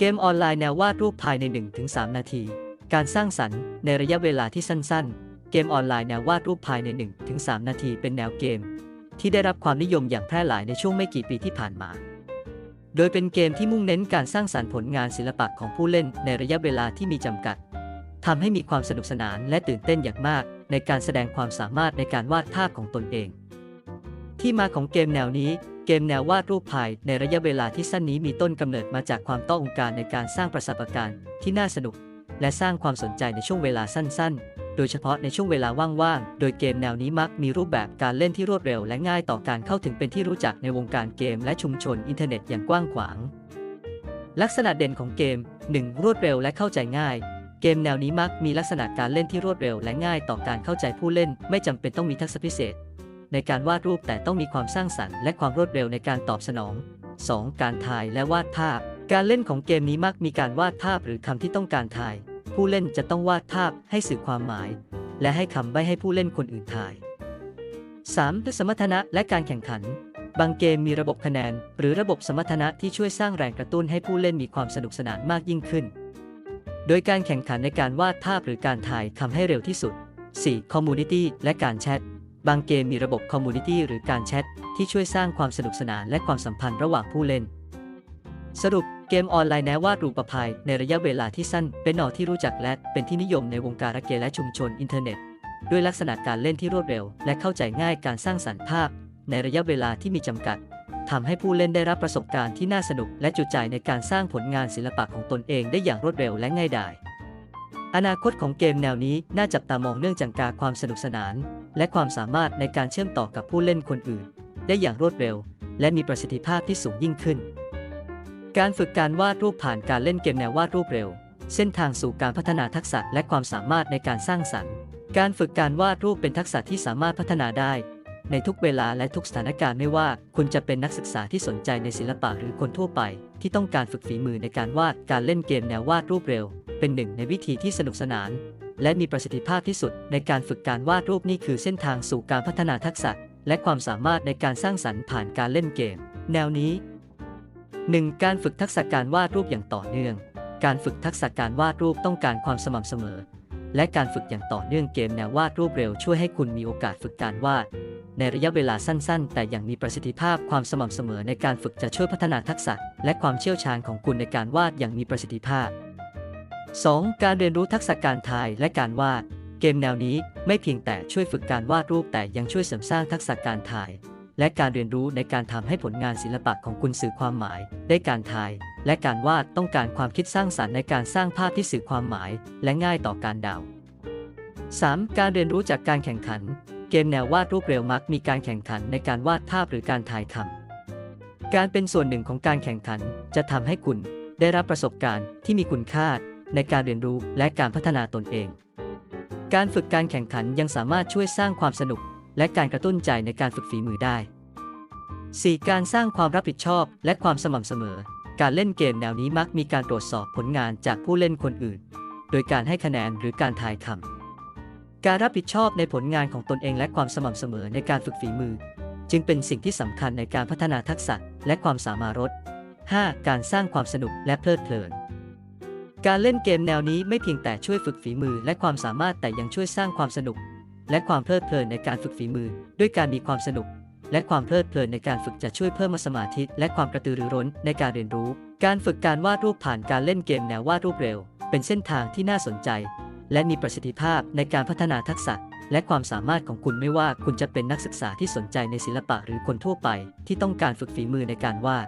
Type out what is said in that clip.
เกมออนไลน์แนววาดรูปภายใน 1-3 นาที การสร้างสรรค์ในระยะเวลาที่สั้นๆ เกมออนไลน์แนววาดรูปภายใน 1-3 นาทีเป็นแนวเกม ที่ได้รับความนิยมอย่างแพร่หลายในช่วงไม่กี่ปีที่ผ่านมา โดยเป็นเกมที่มุ่งเน้นการสร้างสรรค์ผลงานศิลปะของผู้เล่นในระยะเวลาที่มีจำกัดทำให้มีความสนุกสนานและตื่นเต้นอย่างมาก ในการแสดงความสามารถในการวาดภาพของตนเอง ที่มาของเกมแนวนี้ เกมแนววาดรูปภายในระยะเวลาที่สั้นนี้มีต้นกำเนิดมาจากความต้องการในการสร้างประสบการณ์ที่น่าสนุก และสร้างความสนใจในช่วงเวลาสั้น ๆ โดยเฉพาะในช่วงเวลาว่างๆ โดยเกมแนวนี้มักมีรูปแบบการเล่นที่รวดเร็ว และง่ายต่อการเข้าถึงเป็นที่รู้จักในวงการเกมและชุมชนอินเทอร์เน็ตอย่างกว้างขวาง ลักษณะเด่นของเกม 1. รวดเร็วและเข้าใจง่ายเกมแนวนี้มักมีลักษณะการเล่นที่รวดเร็วและง่ายต่อการเข้าใจผู้เล่น ไม่จำเป็นต้องมีทักษะพิเศษ ในการวาดรูปแต่ต้องมีความสร้างสรรค์และความรวดเร็วในการตอบสนอง 2. การถ่ายและวาดภาพ การเล่นของเกมนี้มักมีการวาดภาพหรือคำที่ต้องการถ่าย ผู้เล่นจะต้องวาดภาพให้สื่อความหมาย และให้คำใบ้ให้ผู้เล่นคนอื่นถ่าย 3. สมรรถนะและการแข่งขัน บางเกมมีระบบคะแนน หรือระบบสมรรถนะที่ช่วยสร้างแรงกระตุ้นให้ผู้เล่นมีความสนุกสนานมากยิ่งขึ้น โดยการแข่งขันในการวาดภาพหรือการถ่ายคำให้เร็วที่สุด 4. Community และการแชท บางเกมมีระบบ Community หรือการแชทที่ช่วยสร้างความสนุกสนานและความสัมพันธ์ระหว่างผู้เล่น สรุปเกมออนไลน์แนววาดรูปประภัยในระยะเวลาที่สั้นเป็นหนอที่รู้จักและเป็นที่นิยมในวงการเกมและชุมชนอินเทอร์เน็ต ด้วยลักษณะการเล่นที่รวดเร็ว และเข้าใจง่ายการสร้างสรรค์ภาพ ในระยะเวลาที่มีจำกัดทำให้ผู้เล่นได้รับประสบการณ์ที่น่าสนุก และจุใจในการสร้างผลงานศิลปะของตนเองได้อย่างรวดเร็วและง่ายดาย อนาคตของเกมแนวนี้น่าจับตามองเนื่องจากการความสนุกสนาน และความสามารถในการเชื่อมต่อกับผู้เล่นคนอื่น ได้อย่างรวดเร็ว และมีประสิทธิภาพที่สูงยิ่งขึ้น การฝึกการวาดรูปผ่านการเล่นเกมแนววาดรูปเร็ว เส้นทางสู่การพัฒนาทักษะและความสามารถในการสร้างสรรค์ การฝึกการวาดรูปเป็นทักษะที่สามารถพัฒนาได้ ในทุกเวลาและทุกสถานการณ์ไม่ว่าคุณจะเป็นนักศึกษาที่สนใจในศิลปะหรือคนทั่วไป ที่ต้องการฝึกฝีมือในการวาดการเล่นเกมแนววาดรูปเร็ว เป็นหนึ่งในวิธีที่สนุกสนาน และมีประสิทธิภาพที่สุดในการฝึกการวาดรูปนี่คือเส้นทางสู่การพัฒนาทักษะ และความสามารถในการสร้างสรรค์ผ่านการเล่นเกม แนวนี้ 1. การฝึกทักษะการวาดรูปอย่างต่อเนื่อง การฝึกทักษะการวาดรูปต้องการความสม่ำเสมอ และการฝึกอย่างต่อเนื่องเกมแนววาดรูปเร็วช่วยให้คุณมีโอกาสฝึกการวาด ในระยะเวลาสั้น ๆ แต่อย่างมีประสิทธิภาพความสม่ำเสมอในการฝึกจะช่วยพัฒนาทักษะ และความเชี่ยวชาญของคุณในการวาดอย่างมีประสิทธิภาพ 2. การเรียนรู้ทักษะการถ่ายและการวาด เกมแนวนี้ไม่เพียงแต่ช่วยฝึกการวาดรูปแต่ยังช่วยเสริมสร้างทักษะการถ่าย และการเรียนรู้ในการทำให้ผลงานศิลปะของคุณสื่อความหมาย ได้การถ่าย และการวาดต้องการความคิดสร้างสรรค์ในการสร้างภาพที่สื่อความหมาย และง่ายต่อการเดา 3. การเรียนรู้จากการแข่งขัน เกมแนววาดรูปเร็วมักมีการแข่งขันในการวาดภาพหรือการถ่ายคำการเป็นส่วนหนึ่งของการแข่งขันจะทำให้คุณได้รับประสบการณ์ที่มีคุณค่า ในการเรียนรู้และการพัฒนาตนเอง การฝึกการแข่งขันยังสามารถช่วยสร้างความสนุก และการกระตุ้นใจในการฝึกฝีมือได้ 4. การสร้างความรับผิดชอบและความสม่ำเสมอ การเล่นเกมแนวนี้มักมีการตรวจสอบผลงานจากผู้เล่นคนอื่น โดยการให้คะแนนหรือการทายคำการรับผิดชอบในผลงานของตนเองและความสม่ำเสมอในการฝึกฝีมือ จึงเป็นสิ่งที่สำคัญในการพัฒนาทักษะและความสามารถรถ 5. การสร้างความสนุกและเพลิดเพลิน การเล่นเกมแนวนี้ไม่เพียงแต่ช่วยฝึกฝีมือและความสามารถแต่ยังช่วยสร้างความสนุก และความเพลิดเพลินในการฝึกฝีมือ ด้วยการมีความสนุก และความเพลิดเพลินในการฝึกจะช่วยเพิ่มสมาธิและความกระตือรือร้นในการเรียนรู้ การฝึกการวาดรูปผ่านการเล่นเกมแนววาดรูปเร็ว เป็นเส้นทางที่น่าสนใจ และมีประสิทธิภาพในการพัฒนาทักษะ และความสามารถของคุณไม่ว่าคุณจะเป็นนักศึกษาที่สนใจในศิลปะหรือคนทั่วไป ที่ต้องการฝึกฝีมือในการวาด